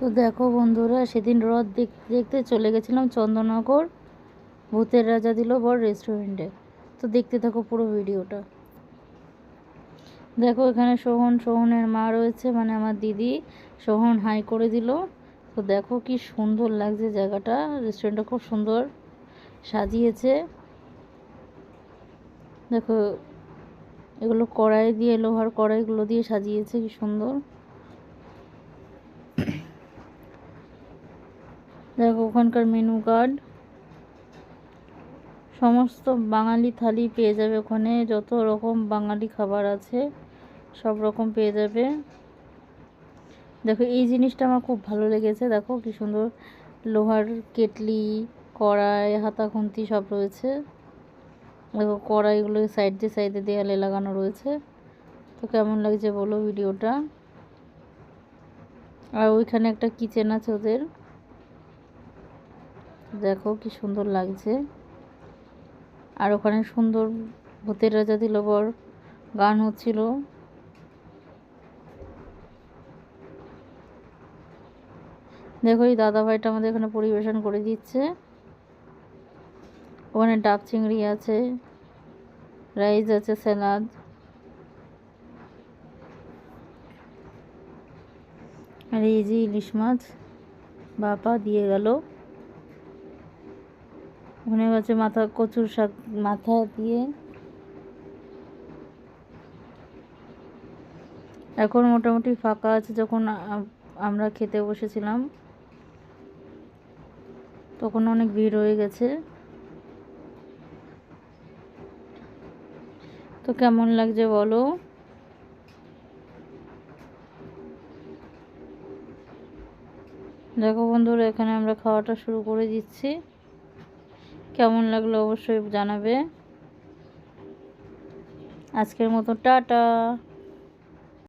তো দেখো বন্ধুরা, সেদিন রথ দেখ- দেখতে চলে গেছিলাম চন্দননগর। ভূতের রাজা দিল বড় রেস্টুরেন্টে তো দেখতে থাকো পুরো ভিডিওটা। দেখো এখানে সোহন, সোহনের মা রয়েছে মানে আমার দিদি। সোহন হাই করে দিল। তো দেখো কি সুন্দর লাগছে জায়গাটা। রেস্টুরেন্টটা খুব সুন্দর সাজিয়েছে। দেখো, এগুলো কড়াই দিয়ে, লোহার কড়াইগুলো দিয়ে সাজিয়েছে, কি সুন্দর। দেখো ওখানকার মেনু কার্ড সমস্ত বাঙালি থালি পেয়ে যাবে ওখানে। যত রকম বাঙালি খাবার আছে, সব রকম পেয়ে যাবে। দেখো, এই জিনিসটা আমার খুব ভালো লেগেছে। দেখো কি সুন্দর লোহার কেটলি, কড়াই, হাতা খুন্তি সব রয়েছে। দেখো, কড়াইগুলো সাইড দিয়ে সাইডে দেয়ালে লাগানো রয়েছে। তো কেমন লাগছে বলো ভিডিওটা? আর ওইখানে একটা কিচেন আছে ওদের। দেখো কি সুন্দর লাগছে। আর ওখানে সুন্দর ভূতের রাজা দিল বর গান হচ্ছিল। দেখো এই দাদা ভাইটা আমাদের এখানে পরিবেশন করে দিচ্ছে। ওখানে ডাব চিংড়ি আছে, রাইস আছে স্যালাদ আর এই যে ইলিশ মাছ বাপা দিয়ে গেল। ওখানে হচ্ছে মাথা, কচুর শাক, মাথা দিয়ে। এখন মোটামুটি ফাঁকা আছে যখন আমরা খেতে বসেছিলাম। তখন অনেক ভিড় হয়ে গেছে। তো কেমন লাগছে বলো? দেখো বন্ধুরা, এখানে আমরা খাওয়াটা শুরু করে দিচ্ছি। কেমন লাগল অবশ্যই জানাবে। আজকের মতো টাটা।